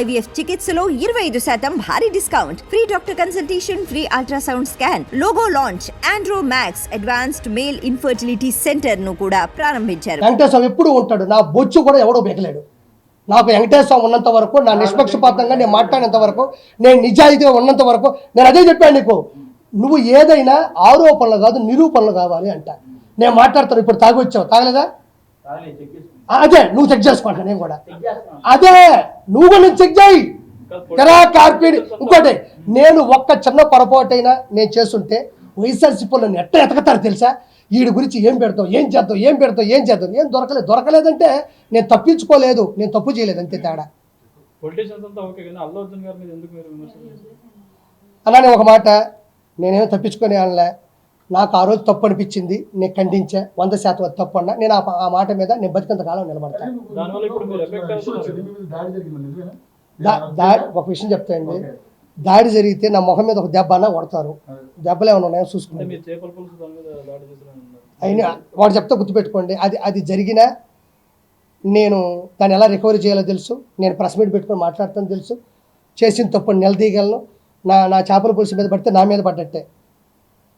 IVF చికిత్సలో ఇరవై ఐదు శాతం భారీ discount. Free doctor consultation free ultrasound scan logo launch Andro Max advanced male infertility సెంటర్ను కూడా ప్రారంభించారు. వెంకటేశ్వరం ఎప్పుడు ఉంటాడు? నా బొచ్చు కూడా ఎవడో బెగలేడు నాకు వెంకటేశ్వరం ఉన్నంత వరకు నా నిష్పక్షపాతంగా నేను మాట్లాడినంత వరకు నేను నిజాయితీగా ఉన్నంత వరకు నేను అదే చెప్పాను నీకు. నువ్వు ఏదైనా ఆరోపణలు కాదు నిరూపణలు కావాలి అంట. నేను మాట్లాడతాను ఇప్పుడు తాగొచ్చావు? తాగలేదా? అదే నువ్వు చెక్ చేసుకుంటా నేను కూడా. అదే నువ్వు కూడా నేను చెక్ చేయి. తెరా కార్పీడ్. ఇంకోటి నేను ఒక్క చిన్న పొరపాటైనా నేను చేస్తుంటే వైఎస్ఆర్సీపీలో ఎట్ట ఎతకతారు తెలుసా? వీడి గురించి ఏం పెడతావు ఏం చేద్దాం ఏం పెడతావు ఏం చేద్దాం ఏం దొరకలేదు దొరకలేదంటే నేను తప్పించుకోలేదు నేను తప్పు చేయలేదు అంతే తేడా? అలానే ఒక మాట నేనేమో తప్పించుకొని అనలే నాకు ఆ రోజు తప్పు అనిపించింది నేను ఖండించా వంద శాతం అది తప్పు అన్నా నేను ఆ మాట మీద నేను బతికంత కాలం నిలబడతాను ఒక విషయం చెప్తాయండి దాడి జరిగితే నా మొహం మీద ఒక దెబ్బ అన్నా కొడతారు. దెబ్బలు ఏమైనా ఉన్నాయో అన్నారు అయినా వాడు చెప్తే గుర్తుపెట్టుకోండి అది అది జరిగినా నేను దాన్ని ఎలా రికవరీ చేయాలో తెలుసు. నేను ప్రెస్ మీట్ పెట్టుకొని మాట్లాడతాను తెలుసు. చేసిన తప్పు నిలదీయగలను. నా నా చేపల పులుసు మీద పడితే నా మీద పడ్డట్టే.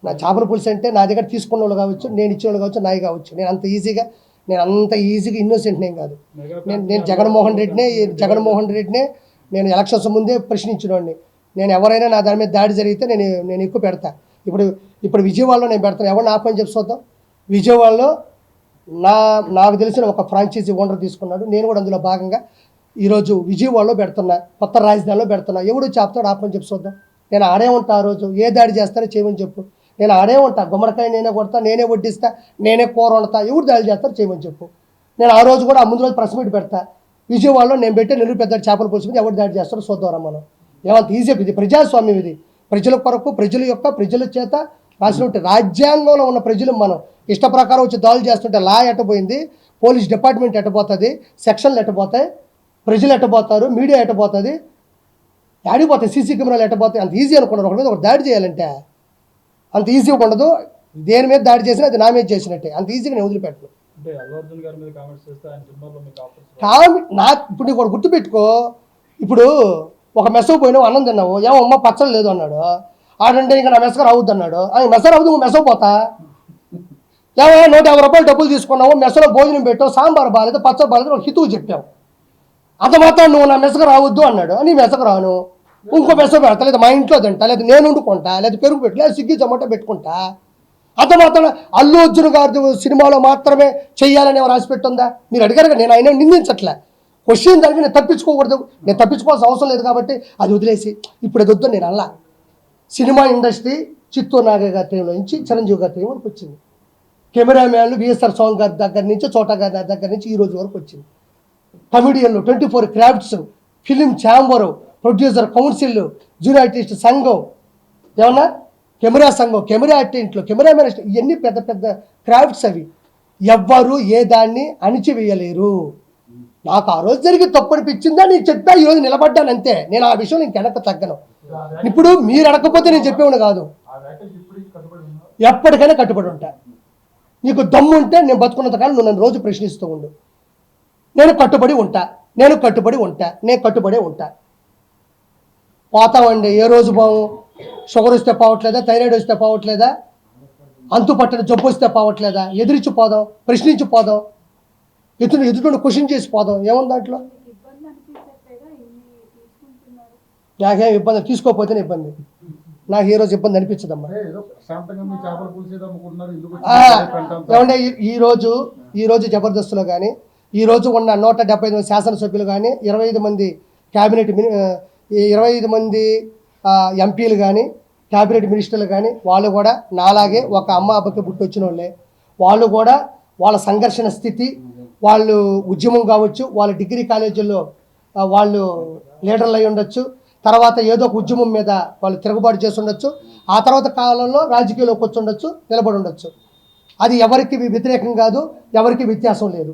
నా చేపల పులుసు అంటే నా దగ్గర తీసుకున్న వాళ్ళు కావచ్చు నేను ఇచ్చిన వాళ్ళు కావచ్చు నాయి కావచ్చు. నేను అంత ఈజీగా నేను అంత ఈజీగా ఇన్నోసెంట్ నేను కాదు. నేను నేను జగన్మోహన్ రెడ్డినే జగన్మోహన్ రెడ్డినే నేను ఎలక్షన్స్ ముందే ప్రశ్నించినవాడిని నేను ఎవరైనా నా దాని మీద దాడి జరిగితే నేను నేను ఎక్కువ పెడతా. ఇప్పుడు ఇప్పుడు విజయవాడలో నేను పెడతాను. ఎవరు ఆపని చెప్పి చూద్దాం. విజయవాడలో నా నాకు తెలిసిన ఒక ఫ్రాంచైజీ ఓనర్ తీసుకున్నాడు. నేను కూడా అందులో భాగంగా ఈరోజు విజయవాడలో పెడుతున్నా కొత్త రాజధానిలో పెడుతున్నా. ఎవడు చెప్తాడు ఆపని చెప్పి చూద్దాం. నేను ఆడే ఉంటా ఆ రోజు? ఏ దాడి చేస్తారో చేయమని చెప్పు. నేను ఆడే ఉంటా గుమ్మడికాయ నేనే కొడతా నేనే వడ్డిస్తా నేనే కూర వండుతా ఎవరు దాడి చేస్తారు చేయమని చెప్పు. నేను ఆ రోజు కూడా ఆ ముందు రోజు ప్రెస్ మీట్ పెడతా. విజయవాడలో నేను పెట్టే నెల్లూరు పెద్ద చేపల పులుసు మీద ఎవరు దాడి చేస్తారో చూద్దాం మనం. ఏమంత ఈజీ ఇది ప్రజాస్వామ్యం ఇది. ప్రజల కొరకు ప్రజల యొక్క ప్రజల చేత రాసినట్టు రాజ్యాంగంలో ఉన్న ప్రజలు మనం. ఇష్ట ప్రకారం వచ్చి దాడులు చేస్తుంటే లా ఎట్టబోయింది పోలీస్ డిపార్ట్మెంట్ ఎట్టబోతుంది సెక్షన్లు ఎట్టబోతాయి ప్రజలు ఎట్టబోతారు మీడియా ఎట్టబోతుంది ఆడిపోతాయి సీసీ కెమెరాలు ఎట్టబోతాయి అంత ఈజీ అనుకున్నారు. ఒకటి మీద ఒక దాడి చేయాలంటే. అంత ఈజీగా ఉండదు. దేని మీద దాడి చేసినా అది నా మీద చేసినట్టే. అంత ఈజీగా నేను వదిలిపెట్టను. ఆయన నాకు ఇప్పుడు నీకు ఒకటి గుర్తుపెట్టుకో. ఇప్పుడు ఒక మెస పోయినావు అన్నం తిన్నావు. ఏమో అమ్మ పచ్చడి లేదు అన్నాడు. ఆడంటే ఇంకా నా మెస రావద్దు అన్నాడు. ఆ మెస రావద్దు నువ్వు మెస పోతా. ఏమో నూట యాభై రూపాయలు డబ్బులు తీసుకున్నావు మెసలో భోజనం పెట్టావు సాంబార్ బాగాలేదు పచ్చడి బాగాలేదు ఒక హితువు చెప్పావు. అంత మాత్రం నువ్వు నా మెసకు రావద్దు అన్నాడు. నీ మెసకు రాను. ఇంకో పెసర పెడతా లేదా మా ఇంట్లో తింటా లేదా నేను వండుకుంటా లేదా పెరుగు పెట్టు లేదా స్విగ్గీ జొమాటో పెట్టుకుంటా. అంత మాత్రం అల్లు అర్జున్ గారి సినిమాలో మాత్రమే చేయాలని ఎవరు రాసి పెట్టుందా మీరు అడిగారు నేను ఆయన నిందించట్లే. క్వశ్చన్ దానికి నేను తప్పించుకోకూడదు. నేను తప్పించుకోవాల్సిన అవసరం లేదు కాబట్టి అది వదిలేసి ఇప్పుడు అది వద్దు నేను అల్లా సినిమా ఇండస్ట్రీ చిత్తూరు నాగయ్య గారి నుంచి చిరంజీవి గారి వరకు వచ్చింది. కెమెరామ్యాన్లు విఎస్ఆర్ స్వామి గారి దగ్గర నుంచి చోటా గారి దగ్గర నుంచి ఈ రోజు వరకు వచ్చింది. కమిడియన్లు twenty four crafts film chamber producer council junior artist సంఘం. ఏమన్నా? కెమెరా సంఘం కెమెరా ఆర్టిస్టులు కెమెరామెన్ ఇవన్నీ పెద్ద పెద్ద క్రాఫ్ట్స్ అవి. ఎవ్వరు ఏ దాన్ని అణిచివేయలేరు. నాకు ఆ రోజు జరిగి తప్పు అనిపించిందా? నేను చెప్పా ఈ రోజు నిలబడ్డాను అంతే. నేను ఆ విషయం నేను వెనక తగ్గను. ఇప్పుడు మీరు అడగకపోతే నేను చెప్పేవాడు కాదు. ఎప్పటికైనా కట్టుబడి ఉంటా. నీకు దమ్ము ఉంటే నేను బతుకున్నంత కానీ నువ్వు నన్ను రోజు ప్రశ్నిస్తూ ఉండు. నేను కట్టుబడి ఉంటా. నేను కట్టుబడి ఉంటా. నేను కట్టుబడే ఉంటా. పోతామండి ఏ రోజు పోము షుగర్ వస్తే పోవట్లేదా? థైరాయిడ్ వస్తే పోవట్లేదా? అంతు పట్టని జబ్బు వస్తే పోవట్లేదా? ఎదిరించి పోదాం ప్రశ్నించి పోదాం. ఎదురు ఎదుటి క్వశ్చన్ చేసి పోదాం. ఏముంది దాంట్లో? నాకేం ఇబ్బంది తీసుకోకపోతేనే ఇబ్బంది. నాకు ఏ రోజు ఇబ్బంది అనిపించదమ్మా. ఏమంటే ఈ- ఈ రోజు ఈ రోజు జబర్దస్త్లో కానీ ఈ రోజు ఉన్న నూట డెబ్బై ఐదు మంది శాసనసభ్యులు కానీ ఇరవై ఐదు మంది క్యాబినెట్ ఈ ఇరవై ఐదు మంది ఎంపీలు కానీ క్యాబినెట్ మినిస్టర్లు కానీ వాళ్ళు కూడా నాలాగే ఒక అమ్మ అబ్బకి పుట్టొచ్చిన వాళ్ళే వాళ్ళు కూడా వాళ్ళ సంఘర్షణ స్థితి వాళ్ళు ఉద్యమం కావచ్చు వాళ్ళ డిగ్రీ కాలేజీల్లో వాళ్ళు లీడర్లు అయి ఉండొచ్చు. తర్వాత ఏదో ఒక ఉద్యమం మీద వాళ్ళు తిరుగుబాటు చేసి ఉండొచ్చు. ఆ తర్వాత కాలంలో రాజకీయాల్లోకి వచ్చి ఉండొచ్చు నిలబడి ఉండొచ్చు. అది ఎవరికి వ్యతిరేకం కాదు ఎవరికి వ్యత్యాసం లేదు.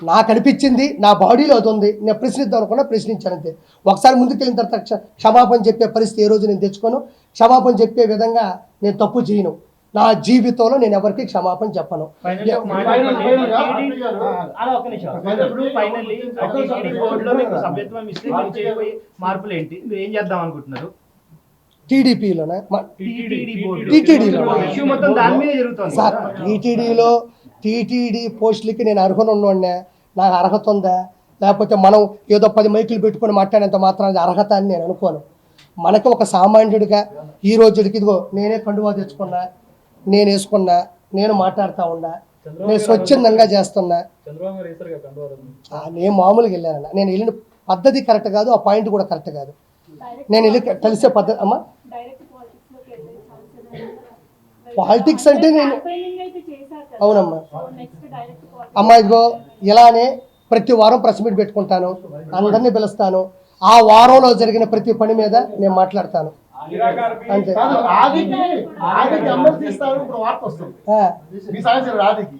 నాకు అనిపించింది నా బాడీలో అది ఉంది నేను ప్రశ్నిద్దాం అనుకున్నా ప్రశ్నించాను అంతే ఒకసారి ముందుకెళ్ళిన తర్వాత క్ష- క్షమాపణ చెప్పే పరిస్థితి ఏ రోజు నేను తెచ్చుకోను. క్షమాపణ చెప్పే విధంగా నేను తప్పు చేయను. నా జీవితంలో నేను ఎవరికి క్షమాపణ చెప్పను. టీడీపీలోనే? టీటీడీ బోర్డు TTD లో. ఇష్యూ మొత్తం దాని మీద జరుగుతుంది సార్ టీటీడీలో టీటీడీ పోస్టులకి నేను అర్హత ఉన్నోడినే నాకు అర్హత ఉందా లేకపోతే మనం ఏదో పది మైకులు పెట్టుకొని మాట్లాడేంత మాత్రం అర్హత అని నేను అనుకోను. మనకు ఒక సామాన్యుడిగా ఈ రోజుడికి ఇదిగో నేనే కండువా తెచ్చుకున్నా నేను వేసుకున్నా నేను మాట్లాడుతూ ఉన్నా నేను స్వచ్ఛందంగా చేస్తున్నా. నేను మామూలుగా వెళ్ళానన్న. నేను వెళ్ళిన పద్ధతి కరెక్ట్ కాదు ఆ పాయింట్ కూడా కరెక్ట్ కాదు. నేను వెళ్ళి కలిసే పద్ధతి అమ్మా డైరెక్ట్ పాలిటిక్స్లోకి వెళ్ళే Politics అంటే నేను- అవునమ్మా. పాలిటిక్స్ అమ్మా ఇదిగో ఇలానే ప్రతి వారం ప్రెస్ మీట్ పెట్టుకుంటాను. అందరినీ పిలుస్తాను. ఆ వారంలో జరిగిన ప్రతి పని మీద నేను మాట్లాడతాను. అంతే.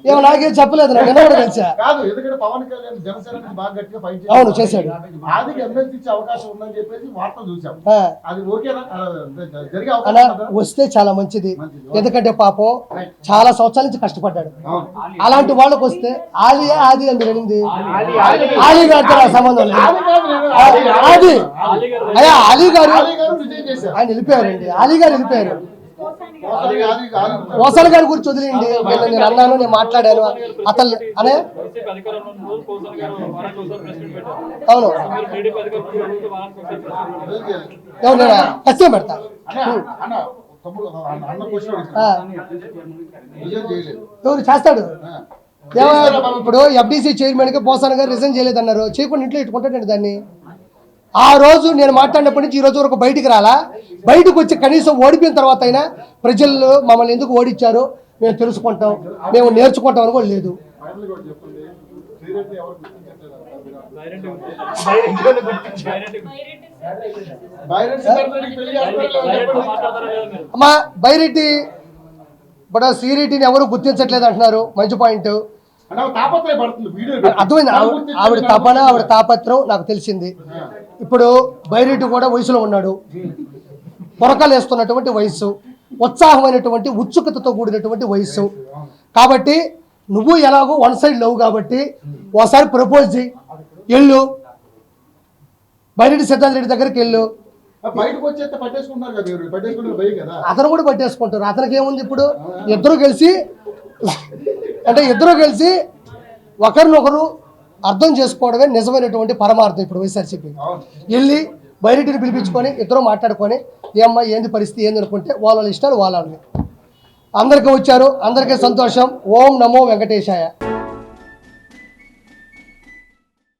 ఏమో నాకేం చెప్పలేదు నాకు తెలిసా? కాదు ఎందుకంటే పవన్ కళ్యాణ్ జనసేన బాగా గట్టిగా ఫైట్ అవును, చేశాడు. ఆదికి ఎమ్మెల్సీ ఇచ్చే అవకాశం ఉందని చెప్పేసి వార్త చూసాం అది ఓకేనా? జరిగే అలా? వస్తే చాలా మంచిది. ఎందుకంటే పాపం చాలా సంవత్సరాల నుంచి కష్టపడ్డాడు. అలాంటి వాళ్ళకి వస్తే ఆలియా ఆది అని గారితో నాకు సంబంధం లేదు. గారు. అయ్యా ఆలీ గారు. ఆయన వెళ్ళిపోయారండి ఆలీ గారు వెళ్ళిపోయారు వసల్ గారి. గురించి వదిలేయండి. నిన్న నేను అన్నాను నేను మాట్లాడాను. అతను అనే? అవును. ఎవరు ఖచ్చితంగా పెడతా. ఎవరు చేస్తాడు? ఇప్పుడు ఎఫ్డీసీ చైర్మన్గా పోసాన గారు రిజైన్ చేయలేదన్నారు. చేయకుండా ఇంట్లో ఇట్టుకుంటాడండి దాన్ని. ఆ రోజు నేను మాట్లాడినప్పటి నుంచి ఈ రోజు వరకు బయటికి రాలా. బయటకు వచ్చి కనీసం ఓడిపోయిన తర్వాత అయినా ప్రజలు మమ్మల్ని ఎందుకు ఓడించారు? మేము తెలుసుకుంటాం. మేము నేర్చుకుంటాం అని కూడా లేదు. బైరెడ్డి అమ్మా బైరెడ్డి ఇప్పుడు శ్రీరెడ్డిని ఎవరు గుర్తించట్లేదు అంటున్నారు. మంచి పాయింట్. అర్థమైంది? ఆవిడ ఆవిడ తపన ఆవిడ తాపత్రం నాకు తెలిసింది. ఇప్పుడు బైరెడ్డి కూడా వయసులో ఉన్నాడు. పొరకలు వేస్తున్నటువంటి వయసు ఉత్సాహమైనటువంటి ఉత్సుకతతో కూడినటువంటి వయసు. కాబట్టి నువ్వు ఎలాగో వన్ సైడ్ లవ్ కాబట్టి ఒకసారి ప్రపోజ్ చేయి వెళ్ళు. బైరెడ్డి సిద్ధాంత్ రెడ్డి దగ్గరికి వెళ్ళు. అతను కూడా పట్టేసుకుంటారు. అతనికి ఏముంది ఇప్పుడు? ఇద్దరు కలిసి అంటే ఇద్దరు కలిసి ఒకరినొకరు అర్థం చేసుకోవడమే నిజమైనటువంటి పరమార్థం ఇప్పుడు వైఎస్ఆర్సీపీ. వెళ్ళి బయటిని పిలిపించుకొని ఇద్దరు మాట్లాడుకొని ఏమ్మా ఏంది పరిస్థితి ఏంది? అనుకుంటే వాళ్ళ ఇష్టాలు వాళ్ళని అందరికీ వచ్చారు అందరికీ సంతోషం. ఓం నమో వెంకటేశాయ.